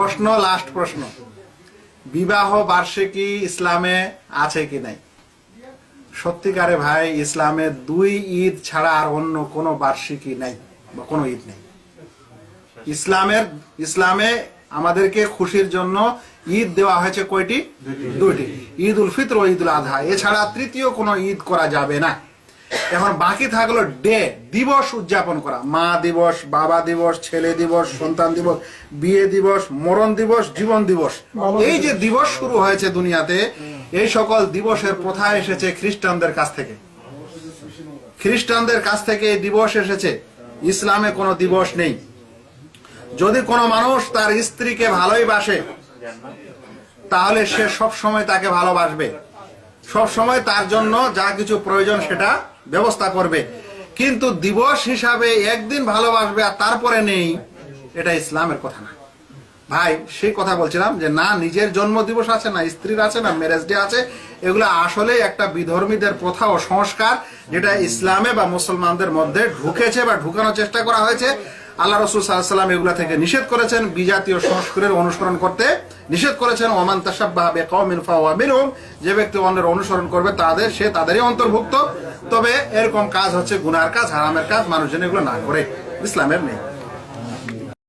প্রশ্ন লাস্ট প্রশ্ন। বিবাহ বার্ষিকী ইসলামে আছে কি নাই? সত্যিকারে ভাই, ইসলামে দুই ঈদ ছাড়া আর অন্য কোনো বার্ষিকী নাই, বা কোনো ঈদ নেই। ইসলামের, ইসলামে আমাদেরকে খুশির জন্য ঈদ দেওয়া হয়েছে কয়টি? দুইটি। ঈদ উল ফিতর ঈদ উল আধা। এছাড়া তৃতীয় কোনো ঈদ করা যাবে না। এখন বাকি থাকল ডে দিবস উদযাপন করা। মা দিবস বাবা দিবস ছেলে দিবস সন্তান দিবস বিয়ে দিবস মরণ দিবস জীবন দিবস। এই যে দিবস। শুরু হয়েছে দুনিয়াতে এই সকল দিবসের প্রথা এসেছে খ্রিস্টানদের কাছ থেকে। খ্রিস্টানদের কাছ থেকে এই দিবস এসেছে। ইসলামে কোনো দিবস নেই। যদি কোনো মানুষ তার স্ত্রীকে ভালোই বাসে তাহলে সে সব সময় তাকে ভালোবাসবে। সব সময় তার জন্য যা কিছু প্রয়োজন সেটা ব্যবস্থা করবে। কিন্তু দিবস হিসাবে একদিন ভালোবাসবে আর তারপরে নেই, এটা ইসলামের কথা না। ভাই, সেই কথা বলছিলাম যে না, নিজের জন্ম দিবস আছে, না স্ত্রীর আছে, না ম্যারেজ ডে আছে, এগুলো আসলে একটা বিধর্মীদের প্রথা ও সংস্কার, যেটা ইসলামে বা মুসলমানদের মধ্যে ঢুকেছে বা ঢুকানোর চেষ্টা করা হয়েছে। আল্লাহ রসুল সাল্লাম এগুলা থেকে নিষেধ করেছেন। বিজাতীয় সংস্কারের অনুসরণ করতে নিষেধ করেছেন। ওমান মিনহুম, যে ব্যক্তি অন্যের অনুসরণ করবে তাদের, সে তাদেরই অন্তর্ভুক্ত। তবে এরকম কাজ হচ্ছে গুনার কাজ, হারামের কাজ, মানুষজন এগুলো না করে। ইসলামের নেই।